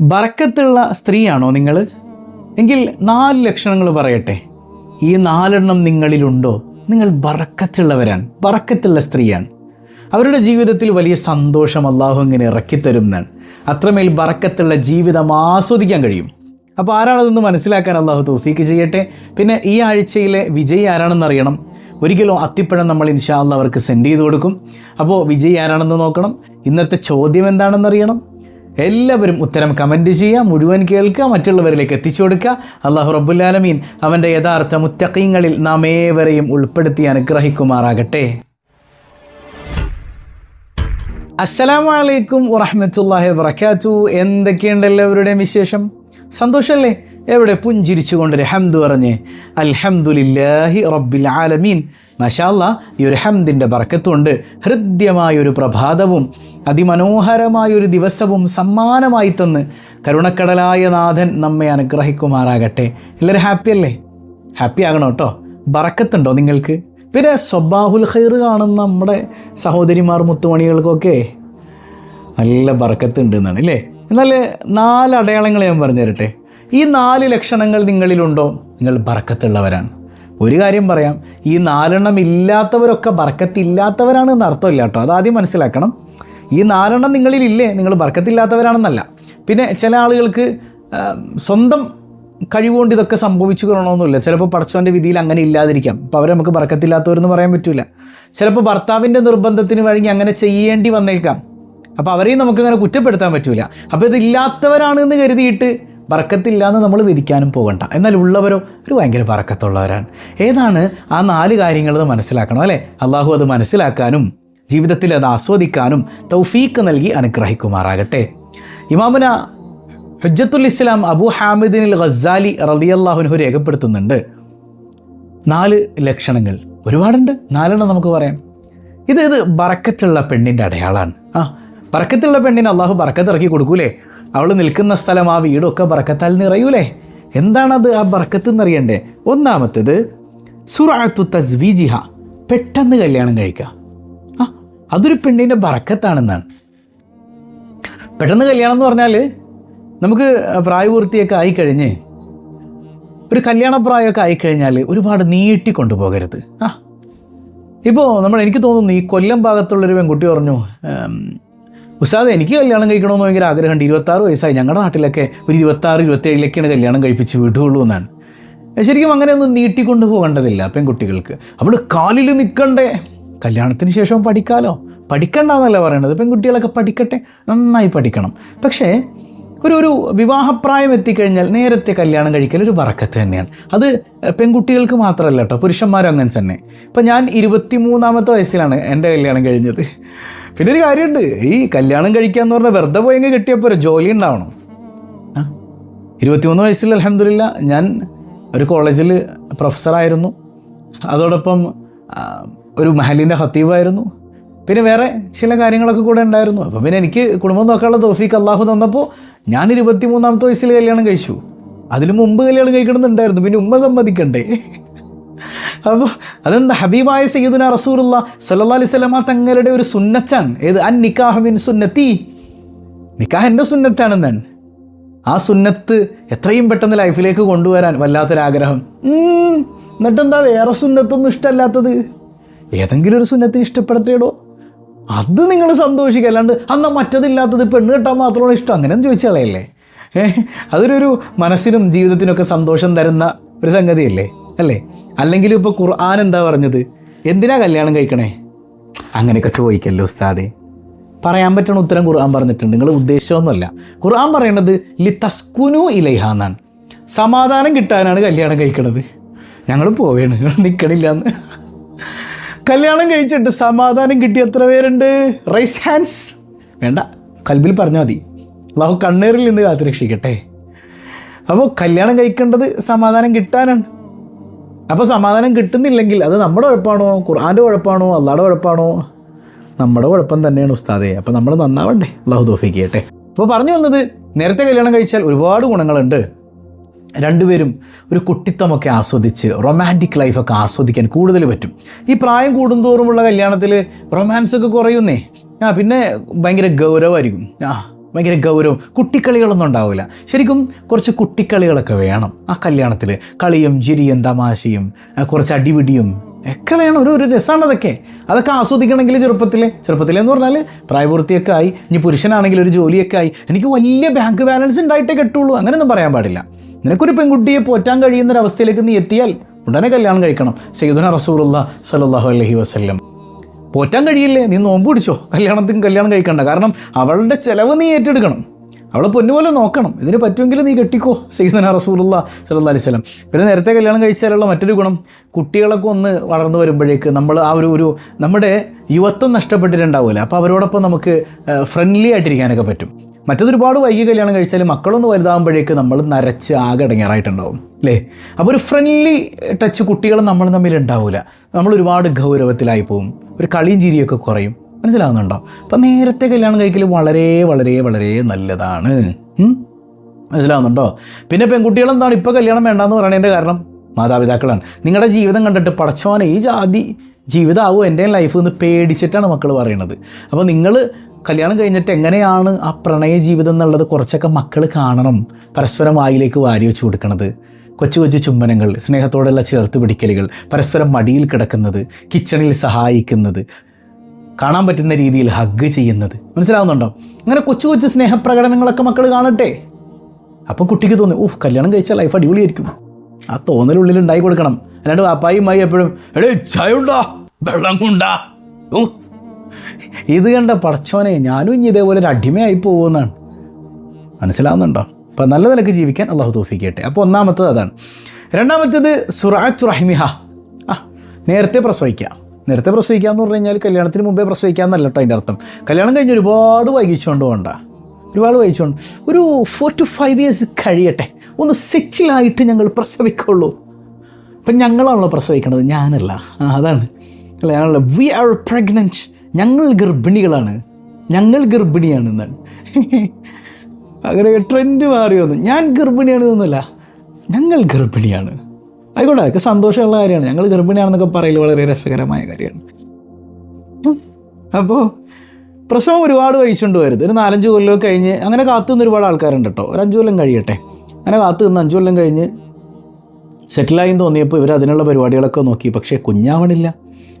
ബറക്കത്തുള്ള സ്ത്രീയാണോ നിങ്ങൾ? എങ്കിൽ നാല് ലക്ഷണങ്ങൾ പറയട്ടെ. ഈ നാലെണ്ണം നിങ്ങളിലുണ്ടോ? നിങ്ങൾ ബറക്കത്തുള്ളവരാണ് ബറക്കത്തുള്ള സ്ത്രീയാണ്. അവരുടെ ജീവിതത്തിൽ വലിയ സന്തോഷം അള്ളാഹു ഇങ്ങനെ ഇറക്കിത്തരും എന്നാണ് അത്രമേൽ ബറക്കത്തുള്ള ജീവിതം ആസ്വദിക്കാൻ കഴിയും. അപ്പോൾ ആരാണതെന്ന് മനസ്സിലാക്കാൻ അള്ളാഹു തോഫീക്ക് ചെയ്യട്ടെ. പിന്നെ ഈ ആഴ്ചയിലെ വിജയി ആരാണെന്ന് അറിയണം. ഒരിക്കലും കിലോ അത്തിപ്പഴം നമ്മൾ ഇൻഷാ അള്ളാഹ് അവർക്ക് സെൻഡ് ചെയ്ത് കൊടുക്കും. അപ്പോൾ വിജയി ആരാണെന്ന് നോക്കണം. ഇന്നത്തെ ചോദ്യം എന്താണെന്ന് അറിയണം. എല്ലാവരും ഉത്തരം കമന്റ് ചെയ്യുക മുഴുവൻ കേൾക്കുക മറ്റുള്ളവരിലേക്ക് എത്തിച്ചു കൊടുക്കുക. അള്ളാഹു റബ്ബുല്ലാലമീൻ അവന്റെ യഥാർത്ഥ മുത്തക്കീങ്ങളിൽ നാം ഏവരെയും ഉൾപ്പെടുത്തി അനുഗ്രഹിക്കുമാറാകട്ടെ. അസ്സലാമു അലൈക്കും വറഹമത്തല്ലാഹി വബർക്കാത്തു എന്തൊക്കെയുണ്ട് എല്ലാവരുടെയും വിശേഷം? സന്തോഷമല്ലേ എവിടെ പുഞ്ചിരിച്ചുകൊണ്ട് ഹംദ് പറഞ്ഞ് അൽഹംദുലില്ലാഹി റബ്ബിൽ ആലമീൻ. മഷാല്ല ഈ ഒരു ഹംദിന്റെ ബർക്കത്തുണ്ട് ഹൃദ്യമായൊരു പ്രഭാതവും അതിമനോഹരമായൊരു ദിവസവും സമ്മാനമായി തന്ന് കരുണക്കടലായ നാഥൻ നമ്മെ അനുഗ്രഹിക്കുമാറാകട്ടെ. എല്ലാവരും ഹാപ്പി അല്ലേ? ഹാപ്പി ആകണം കേട്ടോ. ബറക്കത്തുണ്ടോ നിങ്ങൾക്ക്? പിന്നെ സ്വബാഹുൽ ഖൈർ കാണുന്ന നമ്മുടെ സഹോദരിമാർ മുത്തുമണികൾക്കൊക്കെ നല്ല ബറക്കത്തുണ്ട് എന്നാണ് അല്ലേ? എന്നാൽ നാല് അടയാളങ്ങൾ ഞാൻ പറഞ്ഞു തരട്ടെ ഈ നാല് ലക്ഷണങ്ങൾ നിങ്ങളിലുണ്ടോ? നിങ്ങൾ ബറക്കത്തുള്ളവരാണ്. ഒരു കാര്യം പറയാം ഈ നാലെണ്ണം ഇല്ലാത്തവരൊക്കെ ബർക്കത്തില്ലാത്തവരാണ് എന്ന് അർത്ഥമില്ല കേട്ടോ. അതാദ്യം മനസ്സിലാക്കണം. ഈ നാലെണ്ണം നിങ്ങളിലില്ലേ നിങ്ങൾ ബർക്കത്തില്ലാത്തവരാണെന്നല്ല. പിന്നെ ചില ആളുകൾക്ക് സ്വന്തം കഴിവുകൊണ്ട് ഇതൊക്കെ സംഭവിച്ചു കൊള്ളണമെന്നില്ല ചിലപ്പോൾ പടച്ചവന്റെ വിധിയിൽ അങ്ങനെ ഇല്ലാതിരിക്കാം. അപ്പോൾ അവരെ നമുക്ക് ബർക്കത്തില്ലാത്തവരെന്ന് പറയാൻ പറ്റില്ല ചിലപ്പോൾ ഭർത്താവിന്റെ നിർബന്ധത്തിന് വഴങ്ങി അങ്ങനെ ചെയ്യേണ്ടി വന്നേക്കാം. അപ്പോൾ അവരെയും നമുക്കങ്ങനെ കുറ്റപ്പെടുത്താൻ പറ്റില്ല അപ്പോൾ ഇതില്ലാത്തവരാണ് എന്ന് കരുതിയിട്ട് ബറക്കത്തില്ല എന്ന് നമ്മൾ വിധിക്കാനും പോകണ്ട. എന്നാൽ ഉള്ളവരോ ഒരു ഭയങ്കര ബറക്കത്തുള്ളവരാണ് ഏതാണ് ആ നാല് കാര്യങ്ങൾ മനസ്സിലാക്കണം അല്ലേ? അള്ളാഹു അത് മനസ്സിലാക്കാനും ജീവിതത്തിൽ അത് ആസ്വദിക്കാനും തൗഫീക്ക് നൽകി അനുഗ്രഹിക്കുമാറാകട്ടെ. ഇമാമുന ഹജ്ജത്തുൽ ഇസ്ലാം അബു ഹാമിദിൻ ഖസാലി റളിയല്ലാഹുൻഹു രേഖപ്പെടുത്തുന്നുണ്ട്. നാല് ലക്ഷണങ്ങൾ. ഒരുപാടുണ്ട്. നാലെണ്ണം നമുക്ക് പറയാം. ഇത് ഇത് ബറക്കത്തുള്ള പെണ്ണിന്റെ അടയാളാണ്. ആ ബറക്കത്തുള്ള പെണ്ണിന് അള്ളാഹു ബറക്കത്ത് ഇറക്കി കൊടുക്കൂലേ? അവൾ നിൽക്കുന്ന സ്ഥലം ആ വീടൊക്കെ ബറക്കത്താൽ നിറയൂലേ? എന്താണത് ആ ബറക്കത്ത് എന്നറിയണ്ടേ ഒന്നാമത്തേത് സുറാത്തു തസ്വീജിഹ പെട്ടെന്ന് കല്യാണം കഴിക്കുക ആ അതൊരു പെണ്ണിന്റെ ബറക്കത്താണെന്നാണ്. പെട്ടെന്ന് കല്യാണം എന്ന് പറഞ്ഞാൽ നമുക്ക് പ്രായപൂർത്തിയൊക്കെ ആയിക്കഴിഞ്ഞ് ഒരു കല്യാണപ്രായമൊക്കെ ആയിക്കഴിഞ്ഞാൽ ഒരുപാട് നീട്ടി കൊണ്ടുപോകരുത് ആ ഇപ്പോൾ നമ്മൾ എനിക്ക് തോന്നുന്നു ഈ കൊല്ലം ഭാഗത്തുള്ളൊരു പെൺകുട്ടി പറഞ്ഞു ഉസ്താദ് എനിക്ക് കല്യാണം കഴിക്കണമെന്ന് ഭയങ്കര ആഗ്രഹമുണ്ട്. ഇരുപത്താറ് വയസ്സായി. ഞങ്ങളുടെ നാട്ടിലൊക്കെ ഒരു ഇരുപത്താറ് ഇരുപത്തേഴിലേക്കാണ് കല്യാണം കഴിപ്പിച്ച് വിടുകയുള്ളൂ എന്നാണ്. ശരിക്കും അങ്ങനെയൊന്നും നീട്ടിക്കൊണ്ട് പോകേണ്ടതില്ല പെൺകുട്ടികൾക്ക്. അവൾ കാലിൽ നിൽക്കണ്ടേ കല്യാണത്തിന് ശേഷം പഠിക്കാലോ? പഠിക്കണ്ട എന്നല്ല പറയണത്. പെൺകുട്ടികളൊക്കെ പഠിക്കട്ടെ? നന്നായി പഠിക്കണം. പക്ഷേ ഒരു ഒരു വിവാഹപ്രായം എത്തിക്കഴിഞ്ഞാൽ നേരത്തെ കല്യാണം കഴിക്കൽ ഒരു വറക്കത്ത് തന്നെയാണ്. അത് പെൺകുട്ടികൾക്ക് മാത്രമല്ല കേട്ടോ. പുരുഷന്മാരും അങ്ങനെ തന്നെ. ഇപ്പം ഞാൻ ഇരുപത്തി മൂന്നാമത്തെ വയസ്സിലാണ് എന്റെ കല്യാണം കഴിഞ്ഞത്. പിന്നെ ഒരു കാര്യമുണ്ട്. ഈ കല്യാണം കഴിക്കാന്ന് പറഞ്ഞാൽ വെറുതെ പോയെങ്കിൽ കിട്ടിയപ്പോൾ ജോലി ഉണ്ടാവണം. ഇരുപത്തിമൂന്ന് വയസ്സിൽ അലഹമില്ല ഞാൻ ഒരു കോളേജിൽ പ്രൊഫസറായിരുന്നു അതോടൊപ്പം ഒരു മഹലിന്റെ ഹത്തീബായിരുന്നു പിന്നെ വേറെ ചില കാര്യങ്ങളൊക്കെ കൂടെ ഉണ്ടായിരുന്നു. അപ്പോൾ പിന്നെ എനിക്ക് കുടുംബം നോക്കാനുള്ള തോഫീക്ക് അള്ളാഹു തന്നപ്പോൾ ഞാൻ ഇരുപത്തി മൂന്നാമത്തെ വയസ്സിൽ കല്യാണം കഴിച്ചു. അതിനു മുമ്പ് കല്യാണം കഴിക്കണമെന്നുണ്ടായിരുന്നു. പിന്നെ ഉമ്മ സമ്മതിക്കണ്ടേ? അപ്പോൾ അതെന്താ? ഹബീബായ സയ്യിദുന റസൂറുള്ള സല്ലാ അലൈഹി സ്വലമ തങ്ങളുടെ ഒരു സുന്നത്താണ്. ഏത്? അൻ നിക്കാഹ് മിൻ സുന്നത്തി. നിക്കാഹ് എന്റെ സുന്നത്താണെന്നാണ് ആ സുന്നത്ത് എത്രയും പെട്ടെന്ന് ലൈഫിലേക്ക് കൊണ്ടുവരാൻ വല്ലാത്തൊരാഗ്രഹം. എന്നിട്ടെന്താ? വേറെ സുന്നത്തൊന്നും ഇഷ്ടമല്ലാത്തത്. ഏതെങ്കിലും ഒരു സുന്നത്തിന് ഇഷ്ടപ്പെടുത്തേടോ അത് നിങ്ങൾ സന്തോഷിക്കുക. അല്ലാണ്ട് അന്ന് മറ്റതില്ലാത്തത് പെണ്ണ് കെട്ടാൻ മാത്രമാണ് ഇഷ്ടം? അങ്ങനെ ചോദിച്ചാളയല്ലേ ഏഹ്? അതൊരു മനസ്സിനും ജീവിതത്തിനൊക്കെ സന്തോഷം തരുന്ന ഒരു സംഗതിയല്ലേ? അല്ലേ? അല്ലെങ്കിൽ ഇപ്പോൾ ഖുർആൻ എന്താ പറഞ്ഞത്? എന്തിനാ കല്യാണം കഴിക്കണേ? അങ്ങനെയൊക്കെ ചോദിക്കല്ലോ ഉസ്താദേ. പറയാൻ പറ്റണ ഉത്തരം ഖുർആൻ പറഞ്ഞിട്ടുണ്ട്. നിങ്ങൾ ഉദ്ദേശമൊന്നുമല്ല ഖുർആൻ പറയണത് ലി തസ്കുനു ഇലൈഹ എന്നാണ്. സമാധാനം കിട്ടാനാണ് കല്യാണം കഴിക്കണത്. ഞങ്ങൾ പോവേണ്. നിൽക്കണില്ല എന്ന്. കല്യാണം കഴിച്ചിട്ട് സമാധാനം കിട്ടി എത്ര പേരുണ്ട്? റൈസ് ഹാൻഡ്സ് വേണ്ട. കൽബിൽ പറഞ്ഞാൽ മതി. അള്ളാഹു കണ്ണേറിൽ നിന്ന് കാത്തുരക്ഷിക്കട്ടെ. അപ്പോൾ കല്യാണം കഴിക്കേണ്ടത് സമാധാനം കിട്ടാനാണ്. അപ്പോൾ സമാധാനം കിട്ടുന്നില്ലെങ്കിൽ അത് നമ്മുടെ കുഴപ്പമാണോ ഖുർആാന്റെ കുഴപ്പമാണോ അള്ളാടെ കുഴപ്പമാണോ നമ്മുടെ കുഴപ്പം തന്നെയാണ് ഉസ്താദേ. അപ്പോൾ നമ്മൾ നന്നാവണ്ടേ? അള്ളാഹു തോഫിക്ക് അപ്പോൾ പറഞ്ഞു വന്നത് നേരത്തെ കല്യാണം കഴിച്ചാൽ ഒരുപാട് ഗുണങ്ങളുണ്ട്. രണ്ടുപേരും ഒരു കുട്ടിത്തമൊക്കെ ആസ്വദിച്ച് റൊമാന്റിക് ലൈഫൊക്കെ ആസ്വദിക്കാൻ കൂടുതൽ പറ്റും. ഈ പ്രായം കൂടുന്തോറുമുള്ള കല്യാണത്തിൽ റൊമാൻസൊക്കെ കുറയുന്നേ. ആ പിന്നെ ഭയങ്കര ഗൗരവമായിരിക്കും. ആ. ഭയങ്കര ഗൗരവം. കുട്ടിക്കളികളൊന്നും ഉണ്ടാവില്ല. ശരിക്കും കുറച്ച് കുട്ടിക്കളികളൊക്കെ വേണം ആ കല്യാണത്തിൽ കളിയും ചിരിയും തമാശയും കുറച്ച് അടിപിടിയും ഒക്കെ വേണം. ഒരു ഒരു രസമാണ് അതൊക്കെ. അതൊക്കെ ആസ്വദിക്കണമെങ്കിൽ ചെറുപ്പത്തിൽ എന്ന് പറഞ്ഞാൽ പ്രായപൂർത്തിയൊക്കെ ആയി. ഇനി പുരുഷനാണെങ്കിൽ ഒരു ജോലിയൊക്കെ ആയി. എനിക്ക് വലിയ ബാങ്ക് ബാലൻസ് ഉണ്ടായിട്ടേ കെട്ടുള്ളൂ. അങ്ങനെയൊന്നും പറയാൻ പാടില്ല. നിനക്കൊരു പെൺകുട്ടിയെ പോറ്റാൻ കഴിയുന്ന ഒരു അവസ്ഥയിലേക്ക് നീ എത്തിയാൽ ഉടനെ കല്യാണം കഴിക്കണം. സെയ്ദുന റസൂലുള്ള സലഹു അലൈഹി വസല്ലം. പോറ്റാൻ കഴിയില്ലേ? നീ നോമ്പ് പിടിച്ചോ? കല്യാണത്തിന് കല്യാണം കഴിക്കണ്ട. കാരണം അവളുടെ ചിലവ് നീ ഏറ്റെടുക്കണം. അവളെ പൊന്നുപോലെ നോക്കണം. ഇതിന് പറ്റുമെങ്കിൽ നീ കെട്ടിക്കോ സൈദന റസൂലുള്ള സല്ലല്ലാഹു അലൈഹി സ്വലം പിന്നെ നേരത്തെ കല്യാണം കഴിച്ചാലുള്ള മറ്റൊരു ഗുണം കുട്ടികളൊക്കെ ഒന്ന് വളർന്നു വരുമ്പോഴേക്ക് നമ്മൾ ആ ഒരു ഒരു നമ്മുടെ യുവത്വം നഷ്ടപ്പെട്ടിട്ടുണ്ടാവില്ല അപ്പോൾ അവരോടൊപ്പം നമുക്ക് ഫ്രണ്ട്ലി ആയിട്ടിരിക്കാനൊക്കെ പറ്റും. മറ്റത് ഒരുപാട് വൈകി കല്യാണം കഴിച്ചാൽ മക്കളൊന്ന് വലുതാകുമ്പോഴേക്ക് നമ്മൾ നരച്ച് ആകെ അടങ്ങാറായിട്ടുണ്ടാവും അല്ലേ? അപ്പോൾ ഒരു ഫ്രണ്ട്ലി ടച്ച് കുട്ടികൾ നമ്മൾ തമ്മിൽ ഉണ്ടാവില്ല നമ്മൾ ഒരുപാട് ഗൗരവത്തിലായി പോകും ഒരു കളിയും ചിരിയൊക്കെ കുറയും. മനസ്സിലാവുന്നുണ്ടോ? അപ്പം നേരത്തെ കല്യാണം കഴിക്കൽ വളരെ വളരെ വളരെ നല്ലതാണ്? മനസ്സിലാവുന്നുണ്ടോ? പിന്നെ പെൺകുട്ടികൾ എന്താണ് ഇപ്പോൾ കല്യാണം വേണ്ടാന്ന് പറയണതിന്റെ കാരണം? മാതാപിതാക്കളാണ്. നിങ്ങളുടെ ജീവിതം കണ്ടിട്ട് പടച്ചോനെ ഈ ജാതി ജീവിതമാവും എന്റെ ലൈഫ് എന്ന് പേടിച്ചിട്ടാണ് മക്കൾ പറയുന്നത് അപ്പോൾ നിങ്ങൾ കല്യാണം കഴിഞ്ഞിട്ട് എങ്ങനെയാണ് ആ പ്രണയ ജീവിതം എന്നുള്ളത് കുറച്ചൊക്കെ മക്കൾ കാണണം പരസ്പരം വായിലേക്ക് വാരി വെച്ച് കൊടുക്കണത്. കൊച്ചു കൊച്ചു ചുംബനങ്ങൾ സ്നേഹത്തോടെയുള്ള ചേർത്ത് പിടിക്കലുകൾ പരസ്പരം മടിയിൽ കിടക്കുന്നത് കിച്ചണിൽ സഹായിക്കുന്നത് കാണാൻ പറ്റുന്ന രീതിയിൽ ഹഗ് ചെയ്യുന്നത്. മനസ്സിലാവുന്നുണ്ടോ? അങ്ങനെ കൊച്ചു കൊച്ചു സ്നേഹപ്രകടനങ്ങളൊക്കെ മക്കൾ കാണട്ടെ. അപ്പോൾ കുട്ടിക്ക് തോന്നി ഓഹ് കല്യാണം കഴിച്ചാൽ ലൈഫ് അടിപൊളിയായിരിക്കും. ആ തോന്നലുള്ളിൽ ഉണ്ടായി കൊടുക്കണം. അല്ലാണ്ട് വാപ്പായും മായി എപ്പോഴും എടേ ചായ ഉണ്ടോ? വെള്ളം കൊണ്ടാ. ഓ ഇത് കണ്ട പടച്ചോനെ ഞാനും ഇനി ഇതേപോലെ ഒരു അടിമയായി പോകുമെന്നാണ് മനസ്സിലാവുന്നുണ്ടോ? അപ്പം നല്ല നിലയ്ക്ക് ജീവിക്കാൻ അള്ളാഹു തോഫിക്കട്ടെ. അപ്പോൾ ഒന്നാമത്തത് അതാണ്. രണ്ടാമത്തേത് സുറാത്ത് റഹിമിഹ. ആ നേരത്തെ പ്രസവിക്കുക നേരത്തെ പ്രസവിക്കുക എന്ന് പറഞ്ഞു കഴിഞ്ഞാൽ കല്യാണത്തിന് മുമ്പേ പ്രസവിക്കുക എന്നല്ല കേട്ടോ അതിന്റെ അർത്ഥം. കല്യാണം കഴിഞ്ഞ് ഒരുപാട് വൈകിച്ചുകൊണ്ട് പോകണ്ട. ഒരുപാട് വൈകിച്ചുകൊണ്ട് ഒരു ഫോർ ടു ഫൈവ് ഇയേഴ്സ് കഴിയട്ടെ. ഒന്ന് സെറ്റിലായിട്ട് ഞങ്ങൾ പ്രസവിക്കുള്ളൂ. ഇപ്പം ഞങ്ങളാണല്ലോ പ്രസവിക്കണത്. ഞാനല്ല. അതാണ്. അല്ല? ഞാനല്ല. വി ആർ പ്രഗ്നന്റ് ഞങ്ങൾ ഗർഭിണികളാണ്. ഞങ്ങൾ ഗർഭിണിയാണ് എന്നാണ് അങ്ങനെ ട്രെൻഡ് മാറി വന്നു. ഞാൻ ഗർഭിണിയാണ് എന്നല്ല ഞങ്ങൾ ഗർഭിണിയാണ്. ആയിക്കോട്ടെ അതൊക്കെ സന്തോഷമുള്ള കാര്യമാണ്. ഞങ്ങൾ ഗർഭിണിയാണെന്നൊക്കെ പറയൽ വളരെ രസകരമായ കാര്യമാണ്. അപ്പോൾ പ്രസവം ഒരുപാട് വഹിച്ചുകൊണ്ട് വരുത് ഒരു നാലഞ്ച് കൊല്ലമൊക്കെ കഴിഞ്ഞ് അങ്ങനെ കാത്തു നിന്ന് ഒരുപാട് ആൾക്കാരുണ്ട് കേട്ടോ ഒരു അഞ്ചു കൊല്ലം കഴിയട്ടെ. അങ്ങനെ കാത്തു നിന്ന് അഞ്ച് കൊല്ലം കഴിഞ്ഞ് സെറ്റിലായി തോന്നിയപ്പോൾ ഇവർ അതിനുള്ള പരിപാടികളൊക്കെ നോക്കി. പക്ഷേ കുഞ്ഞാവണില്ല.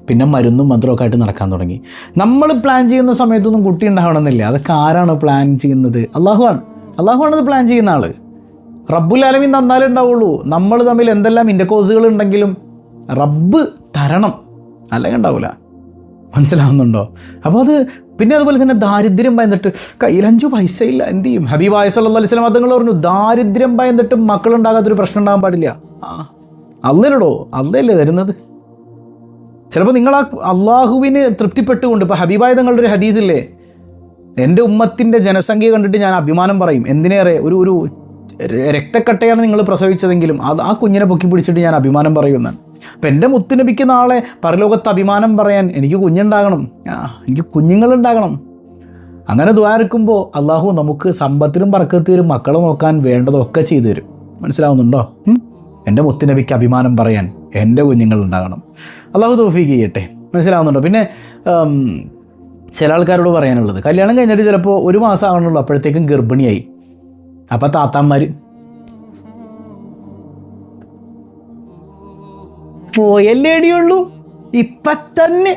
പിന്നെ മരുന്നും മന്ത്രമൊക്കെ ആയിട്ട് നടക്കാൻ തുടങ്ങി. നമ്മൾ പ്ലാൻ ചെയ്യുന്ന സമയത്തൊന്നും കുട്ടി ഉണ്ടാവണമെന്നില്ല. അതൊക്കെ ആരാണ് പ്ലാൻ ചെയ്യുന്നത്? അള്ളാഹുവാണ്. അള്ളാഹുവാണ് അത് പ്ലാൻ ചെയ്യുന്ന ആൾ റബ്ബുൽ ആലമീൻ തന്നാലേ ഉണ്ടാവുള്ളൂ. നമ്മൾ തമ്മിൽ എന്തെല്ലാം ഇന്റർകോസുകൾ ഉണ്ടെങ്കിലും റബ്ബ് തരണം. അല്ലെങ്കിൽ ഉണ്ടാവില്ല മനസ്സിലാവുന്നുണ്ടോ? അപ്പോൾ അത് പിന്നെ അതുപോലെ തന്നെ ദാരിദ്ര്യം ഭയന്നിട്ട് കയ്യിൽ അഞ്ചു പൈസ ഇല്ല. എന്ത് ചെയ്യും? ഹബീബായ സല്ലല്ലാഹു അലൈഹി വസല്ലം തങ്ങൾ പറഞ്ഞു ദാരിദ്ര്യം ഭയന്നിട്ട് മക്കളുണ്ടാകാത്തൊരു പ്രശ്നം ഉണ്ടാകാൻ പാടില്ല. ആ അല്ലല്ലോ അല്ലല്ലേ തരുന്നത്? ചിലപ്പോൾ നിങ്ങൾ ആ അള്ളാഹുവിന് തൃപ്തിപ്പെട്ടുകൊണ്ട് ഇപ്പോൾ ഹബീബായ തങ്ങളുടെ ഒരു ഹദീദില്ലേ എന്റെ ഉമ്മത്തിന്റെ ജനസംഖ്യ കണ്ടിട്ട് ഞാൻ അഭിമാനം പറയും. എന്തിനേറെ? ഒരു ഒരു രക്തക്കട്ടയാണ് നിങ്ങൾ പ്രസവിച്ചതെങ്കിലും അത് ആ കുഞ്ഞിനെ പൊക്കി പിടിച്ചിട്ട് ഞാൻ അഭിമാനം പറയുമെന്നാണ് അപ്പം എന്റെ മുത്തുനബിക്ക് നാളെ പരലോകത്ത് അഭിമാനം പറയാൻ എനിക്ക് കുഞ്ഞുണ്ടാകണം. എനിക്ക് കുഞ്ഞുങ്ങളുണ്ടാകണം. അങ്ങനെ ദ്വാരക്കുമ്പോൾ അള്ളാഹു നമുക്ക് സമ്പത്തിനും പറക്കത്തിനും മക്കളെ നോക്കാൻ വേണ്ടതൊക്കെ ചെയ്തു തരും. മനസ്സിലാവുന്നുണ്ടോ? എന്റെ മുത്തുനബിക്ക് അഭിമാനം പറയാൻ എന്റെ കുഞ്ഞുങ്ങളുണ്ടാകണം. അള്ളാഹു തോഫീക്ക് ചെയ്യട്ടെ. മനസ്സിലാവുന്നുണ്ടോ? പിന്നെ ചില ആൾക്കാരോട് പറയാനുള്ളത് കല്യാണം കഴിഞ്ഞിട്ട് ചിലപ്പോൾ ഒരു മാസം ആവണുള്ളൂ അപ്പോഴത്തേക്കും ഗർഭിണിയായി. അപ്പം താത്താന്മാർ പോയല്ലേടിയുള്ളൂ ഇപ്പ തന്നെ.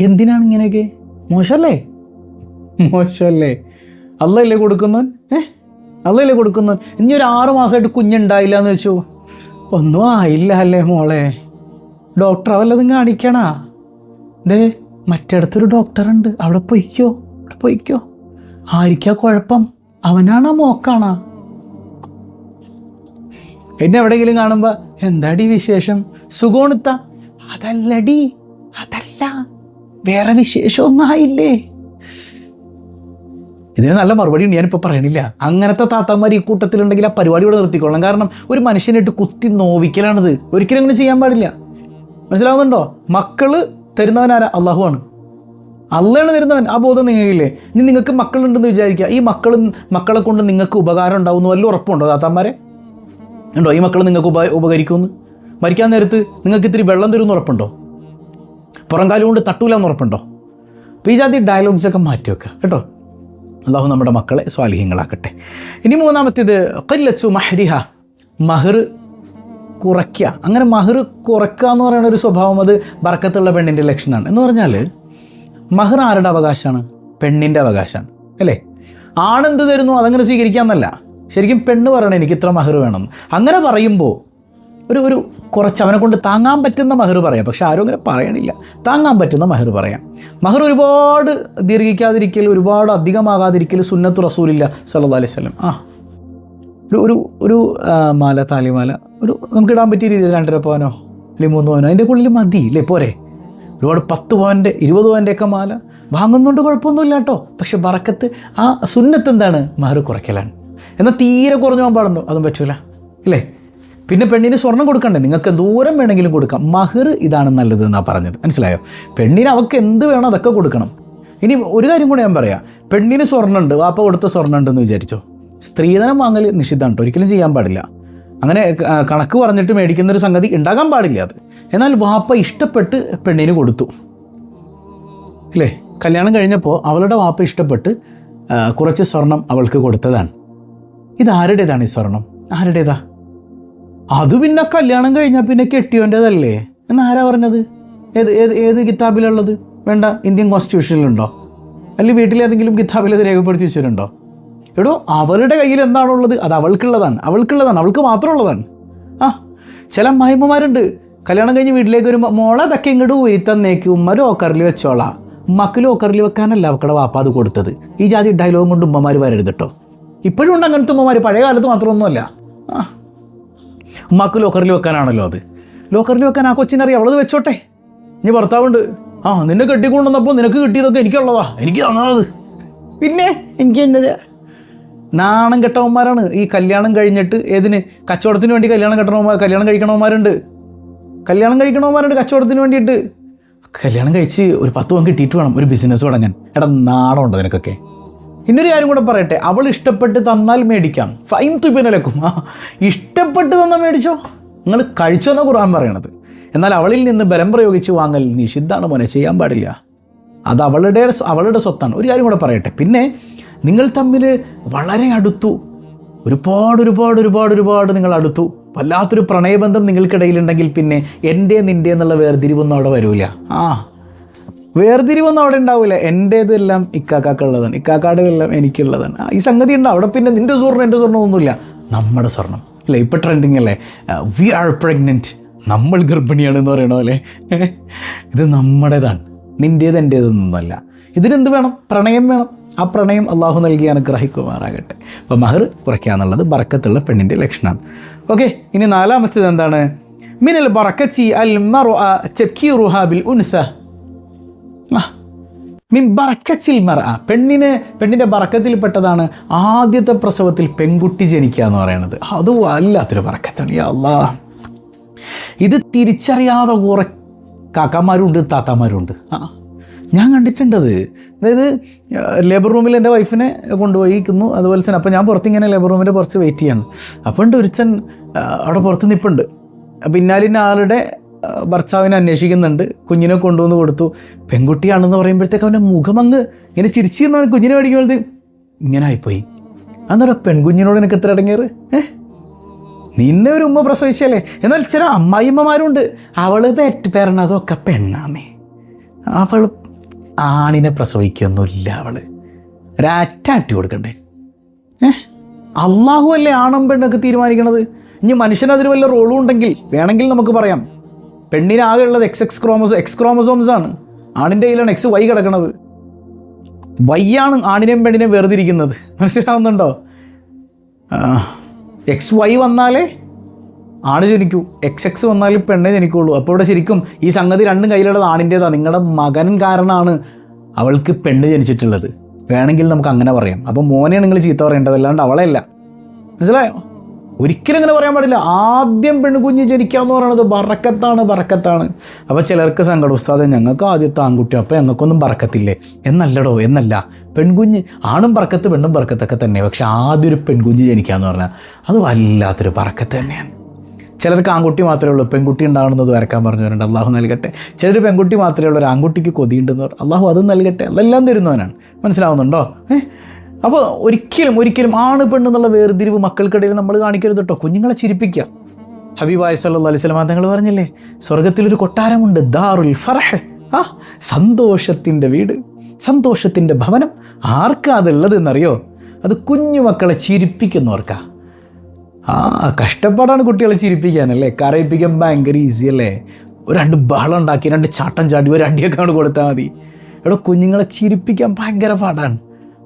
എന്തിനാണ് ഇങ്ങനെയൊക്കെ? മോശമല്ലേ? മോശമല്ലേ? അല്ലല്ലേ കൊടുക്കുന്നവൻ? ഏ? അല്ലല്ലേ കൊടുക്കുന്നു? ഇനി ഒരു ആറു മാസമായിട്ട് കുഞ്ഞുണ്ടായില്ല എന്ന് വെച്ചു. ഒന്നും ആയില്ല അല്ലേ മോളെ? ഡോക്ടറെ വല്ലതും കാണിക്കണ? ദേ മറ്റിടത്തൊരു ഡോക്ടറുണ്ട് അവിടെ പൊയ്ക്കോ അവിടെ പൊയ്ക്കോ. ആരിക്കാ കുഴപ്പം? അവനാണോ മോക്കാണോ? എന്നെ എവിടെയെങ്കിലും കാണുമ്പോൾ എന്താടി വിശേഷം? സുഖോണുത്ത അതല്ലടി അതല്ല. വേറെ വിശേഷമൊന്നും ആയില്ലേ? ഇതിന് നല്ല മറുപടി ഉണ്ട് ഞാനിപ്പോൾ പറയണില്ല. അങ്ങനത്തെ താത്താന്മാർ ഈ കൂട്ടത്തിലുണ്ടെങ്കിൽ ആ പരിപാടി ഇവിടെ നിർത്തിക്കൊള്ളണം. കാരണം ഒരു മനുഷ്യനായിട്ട് കുത്തി നോവിക്കലാണിത്. ഒരിക്കലും അങ്ങനെ ചെയ്യാൻ പാടില്ല. മനസ്സിലാവുന്നുണ്ടോ? മക്കൾ തരുന്നവനാരാ അള്ളാഹുവാണ് അള്ളയാണ് തരുന്നവൻ. ആ ബോധം നിങ്ങൾക്കില്ലേ? ഇനി നിങ്ങൾക്ക് മക്കളുണ്ടെന്ന് വിചാരിക്കുക. ഈ മക്കളും മക്കളെ കൊണ്ട് നിങ്ങൾക്ക് ഉപകാരം ഉണ്ടാവുന്ന വല്ല ഉറപ്പുണ്ടോ താത്താന്മാരെ? ഉണ്ടോ? ഈ മക്കൾ നിങ്ങൾക്ക് ഉപ ഉപകരിക്കുമെന്ന്? മരിക്കാൻ നേരത്ത് നിങ്ങൾക്ക് ഇത്തിരി വെള്ളം തരുമെന്ന് ഉറപ്പുണ്ടോ? പുറംകാലം കൊണ്ട് തട്ടൂലെന്ന് ഉറപ്പുണ്ടോ? അപ്പോൾ ഈ ജാതി ഡയലോഗ്സൊക്കെ മാറ്റി വെക്കുക കേട്ടോ? അള്ളാഹു നമ്മുടെ മക്കളെ സ്വാലിഹ്യങ്ങളാക്കട്ടെ. ഇനി മൂന്നാമത്തേത് കല്ലച്ചു മഹരിഹ മഹർ കുറയ്ക്കുക അങ്ങനെ മഹർ കുറയ്ക്കുക എന്ന് പറയുന്ന ഒരു സ്വഭാവം അത് ബർക്കത്തുള്ള പെണ്ണിന്റെ ലക്ഷണമാണ്. എന്ന് പറഞ്ഞാൽ മഹർ ആരുടെ അവകാശമാണ്? പെണ്ണിന്റെ അവകാശമാണ്. അല്ലേ? ആണെന്ത് തരുന്നു? അതങ്ങനെ സ്വീകരിക്കാമെന്നല്ല. ശരിക്കും പെണ്ണ് പറയണം എനിക്ക് ഇത്ര മഹർ വേണം. അങ്ങനെ പറയുമ്പോൾ ഒരു ഒരു കുറച്ച് അവനെ കൊണ്ട് താങ്ങാൻ പറ്റുന്ന മഹർ പറയാം. പക്ഷെ ആരും അങ്ങനെ പറയണില്ല. താങ്ങാൻ പറ്റുന്ന മഹർ പറയാം. മഹർ ഒരുപാട് ദീർഘിക്കാതിരിക്കൽ ഒരുപാട് അധികമാകാതിരിക്കൽ സുന്നത്ത് റസൂലില്ല സല്ലാ അലൈഹി വസല്ലം. ആ. ഒരു ഒരു ഒരു മാല താലിമാല ഒരു നമുക്ക് ഇടാൻ പറ്റിയ രീതിയിൽ രണ്ടര പവനോ അല്ലെങ്കിൽ മൂന്ന് പവനോ അതിന്റെ ഉള്ളിൽ മതി ഇല്ലേ പോരെ. ഒരുപാട് പത്ത് പവന്റെ ഇരുപത് പവന്റെ ഒക്കെ മാല വാങ്ങുന്നുണ്ട് കുഴപ്പമൊന്നുമില്ല കേട്ടോ. പക്ഷെ ബറക്കത്ത് ആ സുന്നത്ത് എന്താണ്? മഹർ കുറയ്ക്കലാണ്. എന്നാൽ തീരെ കുറഞ്ഞു പോകാൻ പാടുണ്ടോ? അതും പറ്റൂല. ഇല്ലേ പിന്നെ പെണ്ണിന് സ്വർണം കൊടുക്കണ്ടേ? നിങ്ങൾക്ക് ദൂരം വേണമെങ്കിലും കൊടുക്കാം. മഹർ ഇതാണ് നല്ലത് എന്നാണ് പറഞ്ഞത്. മനസ്സിലായോ? പെണ്ണിന് അവൾക്ക് എന്ത് വേണോ അതൊക്കെ കൊടുക്കണം. ഇനി ഒരു കാര്യം കൂടെ ഞാൻ പറയാം. പെണ്ണിന് സ്വർണമുണ്ട് വാപ്പ കൊടുത്ത സ്വർണമുണ്ടെന്ന് വിചാരിച്ചോ? സ്ത്രീധനം വാങ്ങൽ നിഷിദ്ധമാണ്. ഒരിക്കലും ചെയ്യാൻ പാടില്ല. അങ്ങനെ കണക്ക് പറഞ്ഞിട്ട് മേടിക്കുന്ന ഒരു സംഗതി ഉണ്ടാകാൻ പാടില്ല അത്. എന്നാൽ വാപ്പ ഇഷ്ടപ്പെട്ട് പെണ്ണിന് കൊടുത്തു. അല്ലേ കല്യാണം കഴിഞ്ഞപ്പോൾ അവളുടെ വാപ്പ ഇഷ്ടപ്പെട്ട് കുറച്ച് സ്വർണം അവൾക്ക് കൊടുത്തതാണ്. ഇതാരുടേതാണ് ഈ സ്വർണം? ആരുടേതാ? അത് പിന്നെ കല്യാണം കഴിഞ്ഞാൽ പിന്നെ കെട്ടിയോന്റെതല്ലേ എന്ന് ആരാ പറഞ്ഞത്? ഏത് ഏത് ഏത് കിതാബിലുള്ളത്? വേണ്ട ഇന്ത്യൻ കോൺസ്റ്റിറ്റ്യൂഷനിലുണ്ടോ? അല്ലെങ്കിൽ വീട്ടിലേതെങ്കിലും കിതാബിൽ അത് രേഖപ്പെടുത്തി വെച്ചിട്ടുണ്ടോ എടോ അവളുടെ കയ്യിൽ എന്താണുള്ളത്? അത് അവൾക്കുള്ളതാണ് അവൾക്കുള്ളതാണ് അവൾക്ക് മാത്രമുള്ളതാണ്. ആ ചില അമ്മായിമ്മമാരുണ്ട്. കല്യാണം കഴിഞ്ഞ് വീട്ടിലേക്ക് വരുമ്പോൾ മോളെ അതൊക്കെ ഇങ്ങോട്ട് ഉയർത്തന്നേക്ക് ഉമ്മ ലോക്കറിൽ വെച്ചോളാം. ഉമ്മക്ക് ലോക്കറിൽ വെക്കാനല്ല അവക്കടെ വാപ്പ അത് കൊടുത്തത്. ഈ ജാതി ഡയലോഗും കൊണ്ട് ഉമ്മമാർ വരരുത് കേട്ടോ ഇപ്പോഴും ഉണ്ട് അങ്ങനത്തെ ഉമ്മമാർ പഴയ കാലത്ത് മാത്രമൊന്നുമല്ല. ആ. ഉമ്മാക്ക് ലോക്കറിൽ വെക്കാനാണല്ലോ അത്. ലോക്കറിൽ വെക്കാൻ ആ കൊച്ചിനറിയാം. അവളത് വെച്ചോട്ടെ. നീ ഭർത്താവുണ്ട്. ആ നിന്നെ കെട്ടിക്കൊണ്ടുവന്നപ്പോൾ നിനക്ക് കിട്ടിയതൊക്കെ എനിക്കുള്ളതാ. എനിക്ക് തന്നത് പിന്നെ എനിക്ക് എന്നത് നാണം കെട്ടവന്മാരാണ്. ഈ കല്യാണം കഴിഞ്ഞിട്ട് ഏതിന്? കച്ചവടത്തിന് വേണ്ടി കല്യാണം കെട്ടണവന്മാർ കല്യാണം കഴിക്കണവന്മാരുണ്ട്. കല്യാണം കഴിക്കണവന്മാരുണ്ട് കച്ചവടത്തിന് വേണ്ടിയിട്ട്. കല്യാണം കഴിച്ച് ഒരു പത്ത് പവൻ കിട്ടിയിട്ട് വേണം. ഒരു ബിസിനസ് തുടങ്ങാൻ. എടാ നാണമുണ്ടോ നിനക്കൊക്കെ? ഇന്നൊരു കാര്യം കൂടെ പറയട്ടെ. അവൾ ഇഷ്ടപ്പെട്ട് തന്നാൽ മേടിക്കാം. ഫൈൻ തുപ്പിനലക്കും ആ ഇഷ്ടപ്പെട്ട് തന്നാൽ മേടിച്ചോ? നിങ്ങൾ കഴിച്ചോ എന്നാ ഖുർആൻ പറയണത്. എന്നാൽ അവളിൽ നിന്ന് ബലം പ്രയോഗിച്ച് വാങ്ങൽ നിഷിദ്ധാണ് മോനെ. ചെയ്യാൻ പാടില്ല. അത് അവളുടെ അവളുടെ സ്വത്താണ്. ഒരു കാര്യം കൂടെ പറയട്ടെ. പിന്നെ നിങ്ങൾ തമ്മിൽ വളരെ അടുത്തു. ഒരുപാട് ഒരുപാട് ഒരുപാട് ഒരുപാട് നിങ്ങൾ അടുത്തു. വല്ലാത്തൊരു പ്രണയബന്ധം നിങ്ങൾക്കിടയിലുണ്ടെങ്കിൽ പിന്നെ എന്റെ നിന്റെ എന്നുള്ള വേർതിരിവൊന്നും അവിടെ വരില്ല ആ വേർതിരിവൊന്നും അവിടെ ഉണ്ടാവില്ല എന്റേതെല്ലാം ഇക്കാക്കാക്കുള്ളതാണ്. ഇക്കാക്കാടെല്ലാം എനിക്കുള്ളതാണ്. ഈ സംഗതി ഉണ്ടോ? അവിടെ പിന്നെ നിന്റെ സ്വർണം എന്റെ സ്വർണം ഒന്നുമില്ല. നമ്മുടെ സ്വർണം അല്ലേ? ഇപ്പോൾ ട്രെൻഡിങ് അല്ലേ? വി ആർ പ്രഗ്നന്റ് നമ്മൾ ഗർഭിണിയാണ് എന്ന് പറയണ അല്ലേ? ഇത് നമ്മുടേതാണ്. നിന്റേത് എന്റേതൊന്നുമല്ല ഇതിനെന്ത് വേണം? പ്രണയം വേണം. ആ പ്രണയം അള്ളാഹു നൽകി അനുഗ്രഹിക്കുമാറാകട്ടെ. അപ്പോൾ മഹർ കുറയ്ക്കുക എന്നുള്ളത് ബറക്കത്തുള്ള പെണ്ണിന്റെ ലക്ഷണമാണ്. ഓക്കെ ഇനി നാലാമത്തേത് എന്താണ്? മിനൽ ബറക്കച്ചി അൽ മറു ചെക്കി റുഹാബിൽ ഉൻസ. മിൻ ബറക്കച്ചിൽ മറ. പെണ്ണിന് പെണ്ണിന്റെ ബറക്കത്തിൽപ്പെട്ടതാണ് ആദ്യത്തെ പ്രസവത്തിൽ പെൺകുട്ടി ജനിക്കുക എന്ന് പറയുന്നത്. അത് വല്ലാത്തൊരു ബറക്കത്താണ്. അല്ലാ ഇത് തിരിച്ചറിയാതെ കുറെ കാക്കാമാരുണ്ട് താത്താമാരുണ്ട് ആ ഞാൻ കണ്ടിട്ടുണ്ടത്. അതായത് ലേബർ റൂമിൽ എന്റെ വൈഫിനെ കൊണ്ടുപോയിക്കുന്നു അതുപോലെ തന്നെ അപ്പോൾ ഞാൻ പുറത്തിങ്ങനെ ലേബർ റൂമിന്റെ പുറത്ത് വെയിറ്റ് ചെയ്യാണ്. അപ്പോൾ ഉണ്ട് ഒരുച്ചൻ അവിടെ പുറത്ത് നിൽപ്പുണ്ട് പിന്നാലിന്റെ ആളുടെ ഭർത്താവിനെ അന്വേഷിക്കുന്നുണ്ട്. കുഞ്ഞിനെ കൊണ്ടുവന്ന് കൊടുത്തു. പെൺകുട്ടിയാണെന്ന് പറയുമ്പോഴത്തേക്ക് അവന്റെ മുഖമങ്ങ് ഇങ്ങനെ ചിരിച്ചിരുന്ന. കുഞ്ഞിനെ മേടിക്കുമ്പോഴത്തേക്ക് ഇങ്ങനെ ആയിപ്പോയി അന്നേരം പെൺകുഞ്ഞിനോട് എനിക്ക് എത്ര അടങ്ങിയത് ഏഹ് നിന്നെ ഒരു ഉമ്മ പ്രസവിച്ചല്ലേ? എന്നാൽ ചില അമ്മായിമ്മമാരുണ്ട് അവൾ പെറ്റ് പേരണതൊക്കെ പെണ്ണാമേ. അവൾ ആണിനെ പ്രസവിക്കൊന്നുമില്ല അവൾ ഒരാറ്റാട്ടി കൊടുക്കണ്ടേ? ഏ? അള്ളാഹു അല്ലേ ആണും പെണ്ണൊക്കെ തീരുമാനിക്കണത്? ഇനി മനുഷ്യനതിന് വല്ല റോളും ഉണ്ടെങ്കിൽ വേണമെങ്കിൽ നമുക്ക് പറയാം. പെണ്ണിനാകെ ഉള്ളത് X X chromosome X chromosomes ആണ്. ആണിന്റെ കയ്യിലാണ് എക്സ് വൈ കിടക്കണത്. വൈയാണ് ആണിനെയും പെണ്ണിനെയും വേർതിരിക്കുന്നത്. മനസ്സിലാവുന്നുണ്ടോ? എക്സ് വൈ വന്നാലേ ആണ് ജനിക്കൂ. എക്സ് എക്സ് വന്നാൽ പെണ്ണേ ജനിക്കുള്ളൂ. അപ്പോൾ ഇവിടെ ശരിക്കും ഈ സംഗതി രണ്ടും കയ്യിലുള്ളത് ആണിന്റേതാണ് നിങ്ങളുടെ മകൻ കാരണമാണ് അവൾക്ക് പെണ്ണ് ജനിച്ചിട്ടുള്ളത്. വേണമെങ്കിൽ നമുക്ക് അങ്ങനെ പറയാം. അപ്പോൾ മോനെയാണ് നിങ്ങൾ ചീത്ത പറയേണ്ടത്. അല്ലാണ്ട് അവളെയല്ല മനസ്സിലായോ? ഒരിക്കലും ഇങ്ങനെ പറയാൻ പാടില്ല. ആദ്യം പെൺകുഞ്ഞ് എന്ന് പറയുന്നത് ബറക്കത്താണ് ബറക്കത്താണ്. അപ്പോൾ ചിലർക്ക് സങ്കടം ഉസ്താദ് ഞങ്ങൾക്ക് ആദ്യത്തെ ആൺകുട്ടി അപ്പോൾ ഞങ്ങൾക്കൊന്നും ബറക്കത്തില്ലേ? എന്നല്ലടോ എന്നല്ല. പെൺകുഞ്ഞ് ആണും പറക്കത്ത് പെണ്ണും പറക്കത്തൊക്കെ തന്നെ പക്ഷെ ആദ്യം പെൺകുഞ്ഞ് എന്ന് പറഞ്ഞാൽ അത് വല്ലാത്തൊരു പറക്കത്ത് തന്നെയാണ്. ചിലർക്ക് ആൺകുട്ടി മാത്രമേ ഉള്ളൂ. പെൺകുട്ടി ഉണ്ടാകുന്നത് വരക്കാൻ പറഞ്ഞവരുണ്ട്. അള്ളാഹു നൽകട്ടെ. ചിലർ പെൺകുട്ടി മാത്രമേ ഉള്ളൂ. ഒരു ആൺകുട്ടിക്ക് കൊതിയുണ്ടെന്ന് പറഞ്ഞു അള്ളാഹു അതും നൽകട്ടെ. അതെല്ലാം തരുന്നവനാണ്. മനസ്സിലാവുന്നുണ്ടോ? ഏ? അപ്പോൾ ഒരിക്കലും ഒരിക്കലും ആണ് പെണ്ണെന്നുള്ള വേർതിരിവ് മക്കൾക്കിടയിൽ നമ്മൾ കാണിക്കരുത് കേട്ടോ കുഞ്ഞുങ്ങളെ ചിരിപ്പിക്കുക. ഹബീബായ് സല്ലാ അലൈഹി തങ്ങൾ പറഞ്ഞില്ലേ സ്വർഗത്തിലൊരു കൊട്ടാരമുണ്ട് ദാറുൽ ഫറഹ്. ആ സന്തോഷത്തിന്റെ വീട് സന്തോഷത്തിന്റെ ഭവനം. ആർക്കാ അതുള്ളത് എന്നറിയോ അത് കുഞ്ഞു മക്കളെ ചിരിപ്പിക്കുന്നവർക്കാ. ആ കഷ്ടപ്പാടാണ് കുട്ടികളെ ചിരിപ്പിക്കാനല്ലേ കരയിപ്പിക്കാൻ ഭയങ്കര ഈസി അല്ലേ? ഒരു രണ്ട് ബഹളം ഉണ്ടാക്കി രണ്ട് ചാട്ടം ചാടി ഒരു അടിയൊക്കെ അങ്ങോട്ട് കൊടുത്താൽ മതി. ഇവിടെ കുഞ്ഞുങ്ങളെ ചിരിപ്പിക്കാൻ ഭയങ്കര പാടാണ്.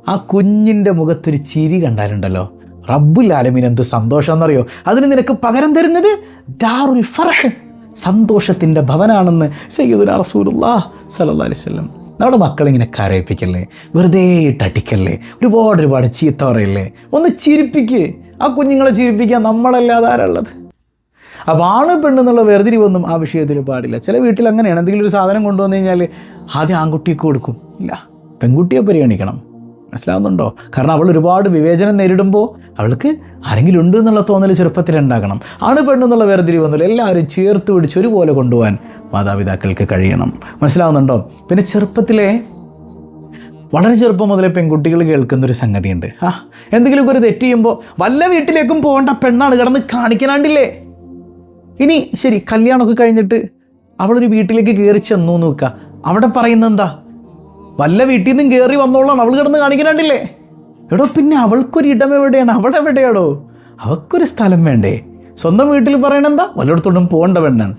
ആ കുഞ്ഞിന്റെ മുഖത്തൊരു ചിരി കണ്ടാലുണ്ടല്ലോ. റബ്ബുൽ ആലമീൻ എന്ത് സന്തോഷം എന്നറിയോ അതിന് നിനക്ക് പകരം തരുന്നത് ദാറുൽ ഫറഹ് സന്തോഷത്തിന്റെ ഭവനാണെന്ന് സയ്യിദുൽ റസൂലുല്ലാ അലൈഹി വസല്ലം. നമ്മുടെ മക്കളിങ്ങനെ കരയിപ്പിക്കല്ലേ? വെറുതെ ഇട്ടടിക്കല്ലേ ഒരുപാട് ഒരുപാട് ചീത്ത പറയല്ലേ? ഒന്ന് ചിരിപ്പിക്ക്. ആ കുഞ്ഞുങ്ങളെ ചിരിപ്പിക്കാൻ നമ്മളല്ലാതെ ആരുള്ളത്? അപ്പോൾ ആണ് പെണ്ണെന്നുള്ള വേർതിരിവൊന്നും ആ വിഷയത്തിൽ പാടില്ല. ചില വീട്ടിൽ അങ്ങനെയാണ് എന്തെങ്കിലും ഒരു സാധനം കൊണ്ടുവന്നു കഴിഞ്ഞാൽ ആദ്യം ആൺകുട്ടിക്ക് കൊടുക്കും. ഇല്ല പെൺകുട്ടിയെ പരിഗണിക്കണം. മനസ്സിലാവുന്നുണ്ടോ? കാരണം അവൾ ഒരുപാട് വിവേചനം നേരിടുമ്പോൾ അവൾക്ക് ആരെങ്കിലും ഉണ്ട് എന്നുള്ള തോന്നൽ ചെറുപ്പത്തിൽ ഉണ്ടാകണം. ആണ് പെണ്ണെന്നുള്ള വേർതിരിവൊന്നുമില്ല എല്ലാവരും ചേർത്ത് പിടിച്ച് ഒരുപോലെ കൊണ്ടുപോകാൻ മാതാപിതാക്കൾക്ക് കഴിയണം. മനസ്സിലാവുന്നുണ്ടോ? പിന്നെ ചെറുപ്പത്തിലെ വളരെ ചെറുപ്പം മുതലേ പെൺകുട്ടികൾ കേൾക്കുന്ന ഒരു സംഗതിയുണ്ട്. ആ എന്തെങ്കിലുമൊക്കെ ഒരു തെറ്റ് ചെയ്യുമ്പോൾ വല്ല വീട്ടിലേക്കും പോകേണ്ട പെണ്ണാണ് കിടന്ന് കാണിക്കാനാണ്ടില്ലേ? ഇനി ശരി കല്യാണമൊക്കെ കഴിഞ്ഞിട്ട് അവളൊരു വീട്ടിലേക്ക് കയറി ചെന്നു എന്ന് വെക്കുക അവിടെ പറയുന്നത് എന്താ വല്ല വീട്ടിൽ നിന്നും കയറി വന്നോളാണ് അവൾ കിടന്ന് കാണിക്കാണ്ടില്ലേ എടോ പിന്നെ അവൾക്കൊരു ഇടം എവിടെയാണ്? അവൾ എവിടെയാണോ അവൾക്കൊരു സ്ഥലം വേണ്ടേ? സ്വന്തം വീട്ടിൽ പറയണെന്താ? വല്ലയിടത്തോട്ടും പോകേണ്ട പെണ്ണാണ്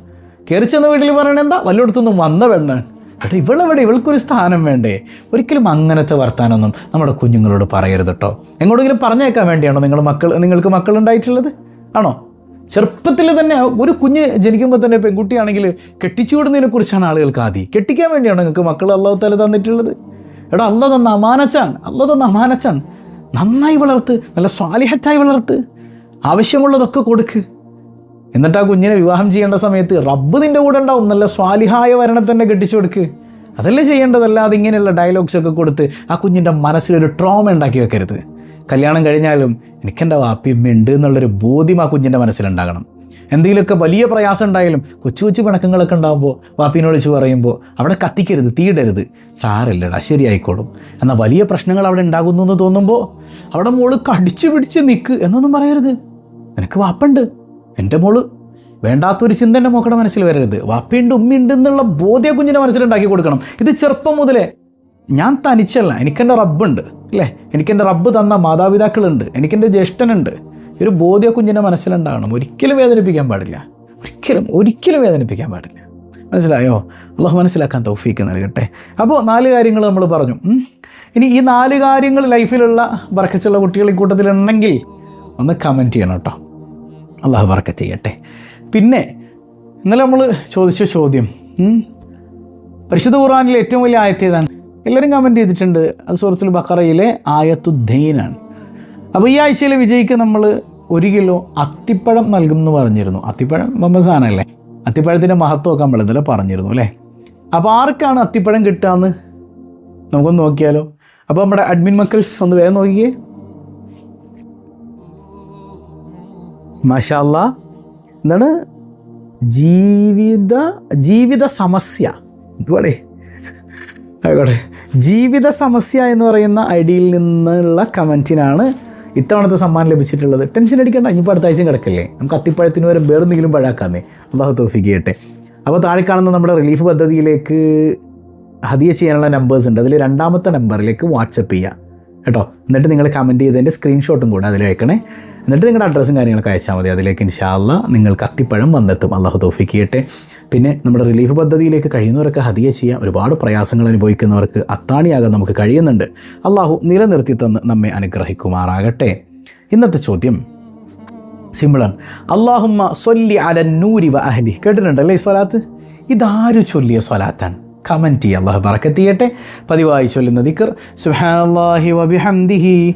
കയറി ചെന്ന വീട്ടിൽ പറയണെന്താ? വല്ലയിടത്തുനിന്നും വന്ന പെണ്ണാണ് എടാ ഇവളെവിടെ? ഇവൾക്കൊരു സ്ഥാനം വേണ്ടേ? ഒരിക്കലും അങ്ങനത്തെ വർത്താനൊന്നും നമ്മുടെ കുഞ്ഞുങ്ങളോട് പറയരുത് കേട്ടോ. എങ്ങോട്ടെങ്കിലും പറഞ്ഞേക്കാൻ വേണ്ടിയാണോ നിങ്ങൾ മക്കൾ നിങ്ങൾക്ക് മക്കൾ ഉണ്ടായിട്ടുള്ളത് ആണോ? ചെറുപ്പത്തിൽ തന്നെ ഒരു കുഞ്ഞ് ജനിക്കുമ്പോൾ തന്നെ പെൺകുട്ടിയാണെങ്കിൽ കെട്ടിച്ചു വിടുന്നതിനെ കുറിച്ചാണ് ആളുകൾക്ക് ആദ്യം കെട്ടിക്കാൻ വേണ്ടിയാണ് നിങ്ങൾക്ക് മക്കൾ അള്ളാഹു തല തന്നിട്ടുള്ളത്. എടാ അല്ല തന്ന അമാനച്ചാണ് അല്ല തന്ന അമാനച്ചാണ് നന്നായി വളർത്ത് നല്ല സ്വാലിഹറ്റായി വളർത്ത്. ആവശ്യമുള്ളതൊക്കെ കൊടുക്ക്. എന്നിട്ട് ആ കുഞ്ഞിനെ വിവാഹം ചെയ്യേണ്ട സമയത്ത് റബ്ബ് നിന്റെ കൂടെ ഉണ്ടാവും. നല്ല സ്വാലിഹായ വരണം തന്നെ കെട്ടിച്ചു കൊടുക്ക്. അതല്ലേ ചെയ്യേണ്ടതല്ലാതെ ഇങ്ങനെയുള്ള ഡയലോഗ്സ് ഒക്കെ കൊടുത്ത് ആ കുഞ്ഞിന്റെ മനസ്സിലൊരു ട്രോമ ഉണ്ടാക്കി വെക്കരുത്. കല്യാണം കഴിഞ്ഞാലും എനിക്കെന്റെ വാപ്പിയമ്മ ഉണ്ട് എന്നുള്ളൊരു ബോധ്യം ആ കുഞ്ഞിന്റെ മനസ്സിലുണ്ടാകണം. എന്തെങ്കിലുമൊക്കെ വലിയ പ്രയാസം ഉണ്ടായാലും കൊച്ചു കൊച്ചു പിണക്കങ്ങളൊക്കെ ഉണ്ടാകുമ്പോൾ വാപ്പിനോട് വിളിച്ച് പറയുമ്പോൾ അവിടെ കത്തിക്കരുത് തീടരുത് സാരല്ലടാ ശരിയായിക്കോളും. എന്നാൽ വലിയ പ്രശ്നങ്ങൾ അവിടെ ഉണ്ടാകുന്നു എന്ന് തോന്നുമ്പോൾ അവിടെ മോൾ കടിച്ചു പിടിച്ച് നിൽക്ക് എന്നൊന്നും പറയരുത്. നിനക്ക് വാപ്പുണ്ട് എന്റെ മോൾ. വേണ്ടാത്തൊരു ചിന്ത എന്റെ മോക്കടെ മനസ്സിൽ വരരുത്. വാപ്പയുണ്ട് ഉമ്മയുണ്ട് എന്നുള്ള ബോധ്യ കുഞ്ഞിന്റെ മനസ്സിലുണ്ടാക്കി കൊടുക്കണം. ഇത് ചെറുപ്പം മുതലേ ഞാൻ തനിച്ചല്ല എനിക്കെന്റെ റബ്ബുണ്ട് അല്ലേ? എനിക്കെന്റെ റബ്ബ് തന്ന മാതാപിതാക്കളുണ്ട് എനിക്കെന്റെ ജ്യേഷ്ഠനുണ്ട്. ഒരു ബോധ്യ കുഞ്ഞിന്റെ മനസ്സിലുണ്ടാകണം. ഒരിക്കലും വേദനിപ്പിക്കാൻ പാടില്ല. ഒരിക്കലും ഒരിക്കലും വേദനിപ്പിക്കാൻ പാടില്ല. മനസ്സിലായോ? അള്ളാഹു മനസ്സിലാക്കാൻ തൗഫീക്ക് നൽകട്ടെ. അപ്പോൾ നാല് കാര്യങ്ങൾ നമ്മൾ പറഞ്ഞു. ഇനി ഈ നാല് കാര്യങ്ങൾ ലൈഫിലുള്ള ബർക്കച്ചുള്ള കുട്ടികൾ ഈ കൂട്ടത്തിലുണ്ടെങ്കിൽ ഒന്ന് കമന്റ് ചെയ്യണം കേട്ടോ. അള്ളാഹു ബർക്കത്ത് ചെയ്യട്ടെ. പിന്നെ ഇന്നലെ നമ്മൾ ചോദിച്ച ചോദ്യം പരിശുദ്ധ ഖുർആനിലെ ഏറ്റവും വലിയ ആയത്ത് ഏതാണ്? എല്ലാവരും കമന്റ് ചെയ്തിട്ടുണ്ട്. അത് സൂറത്തുൽ ബക്കറയിലെ ആയത്തുദ്ദീനാണ്. അപ്പോൾ ഈ ആഴ്ചയിലെ വിജയിക്ക് നമ്മൾ ഒരു കിലോ അത്തിപ്പഴം നൽകും എന്ന് പറഞ്ഞിരുന്നു. അത്തിപ്പഴം വമ്പ സാധനമല്ലേ? അത്തിപ്പഴത്തിന്റെ മഹത്വമൊക്കെ നമ്മൾ ഇന്നലെ പറഞ്ഞിരുന്നു അല്ലേ? അപ്പോൾ ആർക്കാണ് അത്തിപ്പഴം കിട്ടുകയെന്ന് നമുക്കൊന്ന് നോക്കിയാലോ. അപ്പോൾ നമ്മുടെ അഡ്മിൻ മക്കൾസ് ഒന്ന് വേഗം നോക്കിയേ മഷാല്ല എന്താണ്? ജീവിത ജീവിത സമസ്യ. എന്തുവാടേ? ആയിക്കോട്ടെ. ജീവിത സമസ്യ എന്ന് പറയുന്ന ഐഡിയിൽ നിന്നുള്ള കമന്റിനാണ് ഇത്തവണത്തെ സമ്മാനം ലഭിച്ചിട്ടുള്ളത്. ടെൻഷൻ അടിക്കേണ്ട ഇനിയിപ്പോൾ അടുത്ത ആഴ്ചയും കിടക്കില്ലേ? നമുക്ക് അത്തിപ്പഴത്തിന് വരെ വേറെന്തെങ്കിലും പഴാക്കാന്നേ അള്ളാഹു തോഫിക്ക് ചെയ്യട്ടെ അപ്പോൾ താഴെ കാണുന്ന നമ്മുടെ റിലീഫ് പദ്ധതിയിലേക്ക് ഹതിയ ചെയ്യാനുള്ള നമ്പേഴ്സ് ഉണ്ട്. അതിൽ രണ്ടാമത്തെ നമ്പറിലേക്ക് വാട്സപ്പ് ചെയ്യുക കേട്ടോ? എന്നിട്ട് നിങ്ങൾ കമന്റ് ചെയ്തതിന്റെ സ്ക്രീൻഷോട്ടും കൂടെ അതിൽ വെക്കണേ എന്നിട്ട് നിങ്ങളുടെ അഡ്രസ്സും കാര്യങ്ങളൊക്കെ അയച്ചാൽ മതി. അതിലേക്ക് ഇൻഷാല്ല നിങ്ങൾക്ക് അത്തിപ്പഴം വന്നെത്തും. അള്ളാഹു തോഫിക്ക് ചെയ്യട്ടെ പിന്നെ നമ്മുടെ റിലീഫ് പദ്ധതിയിലേക്ക് കഴിയുന്നവരൊക്കെ ഹദിയ ചെയ്യാം ഒരുപാട് പ്രയാസങ്ങൾ അനുഭവിക്കുന്നവർക്ക് അത്താണിയാകാൻ നമുക്ക് കഴിയുന്നുണ്ട്. അള്ളാഹു നിലനിർത്തി തന്ന് നമ്മെ അനുഗ്രഹിക്കുമാറാകട്ടെ. ഇന്നത്തെ ചോദ്യം. സിമ്പിളാണ് അള്ളാഹുമ്മ സൊല്ലി അല നൂരി വ അഹ്ലി. കേട്ടിട്ടുണ്ടല്ലേ ഈ സ്വലാത്ത്? ഇതാരു ചൊല്ലിയ സ്വലാത്താണ്. കമന്റ് ചെയ്യുക അള്ളാഹു പറക്കത്തിയട്ടെ പതിവായി ചൊല്ലുന്ന ദിക്കർ. സുബ്ഹാനല്ലാഹി വബിഹംദിഹി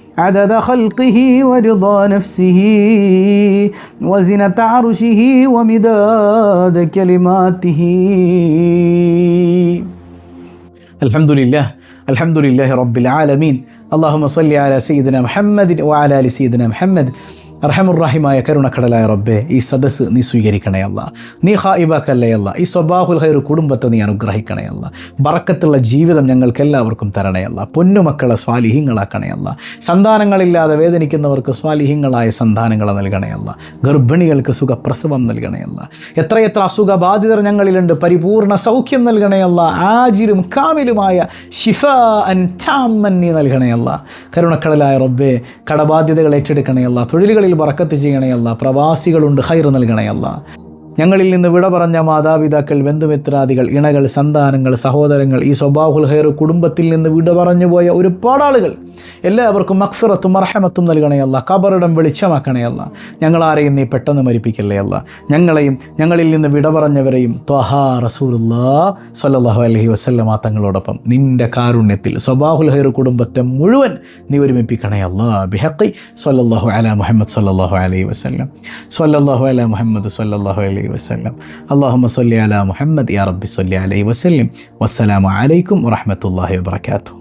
عدد خلقه ورضا نفسه وزنة عرشه ومداد كلماته. الحمد لله الحمد لله رب العالمين. اللهم صل على سيدنا محمد وعلى آل سيدنا محمد. അർഹമുറാഹിമായ കരുണക്കടലായ റബ്ബെ ഈ സദസ്സ് നീ സ്വീകരിക്കണേ അല്ല. നീ ഹായിബാക്കല്ലേ അല്ല. ഈ സ്വബാഹുൽ ഹൈർ കുടുംബത്തെ നീ അനുഗ്രഹിക്കണേ അല്ല. ബറക്കത്തുള്ള ജീവിതം ഞങ്ങൾക്ക് എല്ലാവർക്കും തരണേ പൊന്നുമക്കളെ സ്വാലിഹ്യങ്ങളാക്കണേ അല്ല. സന്താനങ്ങളില്ലാതെ വേദനിക്കുന്നവർക്ക് സ്വാലിഹ്യങ്ങളായ സന്താനങ്ങളെ നൽകണേ ഗർഭിണികൾക്ക് സുഖപ്രസവം നൽകണേ അല്ല. എത്രയെത്ര അസുഖബാധിതർ ഞങ്ങളിലുണ്ട്. പരിപൂർണ സൗഖ്യം നൽകണേ ആജിലും കാമിലുമായ ഷിഫ അൻ ടാമൻ നീ നൽകണേ കരുണക്കടലായ റബ്ബെ കടബാധ്യതകൾ ഏറ്റെടുക്കണേ അല്ല. തൊഴിലുകളിൽ ബറക്കത്ത് ചെയ്യണേ അല്ല പ്രവാസികളുണ്ട് ഹൈർ നൽകണേ അല്ല ഞങ്ങളിൽ നിന്ന് വിട പറഞ്ഞ മാതാപിതാക്കൾ ബന്ധുമിത്രാദികൾ ഇണകൾ സന്താനങ്ങൾ സഹോദരങ്ങൾ ഈ സ്വഭാവുൽ ഹൈർ കുടുംബത്തിൽ നിന്ന് വിട പറഞ്ഞു പോയ ഒരുപാട് ആളുകൾ. എല്ലാവർക്കും മക്ഫിറത്തും അർഹമത്തും നൽകണയല്ല കബറിടം വെളിച്ചമാക്കണയല്ല ഞങ്ങളാരെയും നീ പെട്ടെന്ന് മരിപ്പിക്കല്ലേ അല്ല ഞങ്ങളെയും ഞങ്ങളിൽ നിന്ന് വിട പറഞ്ഞവരെയും ത്വഹാ റസൂലുല്ലാ സല്ലാഹു അലൈഹി വസല്ലമ തങ്ങളോടൊപ്പം. നിന്റെ കാരുണ്യത്തിൽ സ്വബാഹുൽ ഹൈർ കുടുംബത്തെ മുഴുവൻ നീ ഒരുമിപ്പിക്കണയല്ല ബിഹക്കി സല്ലല്ലാഹു അലാ മുഹമ്മദ് സല്ലാഹു അലൈഹി വസല്ലം. സല്ലല്ലാഹു അല മുഹമ്മദ് സല്ലല്ലാഹു അലൈഹി വസല്ലം അല്ലാഹുമ്മ സല്ലി അലാ മുഹമ്മദ് യാ റബ്ബി സല്ലി അലൈഹി വസല്ലം വസ്സലാമു അലൈക്കും വറഹ്മത്തുള്ളാഹി വബറകാതുഹു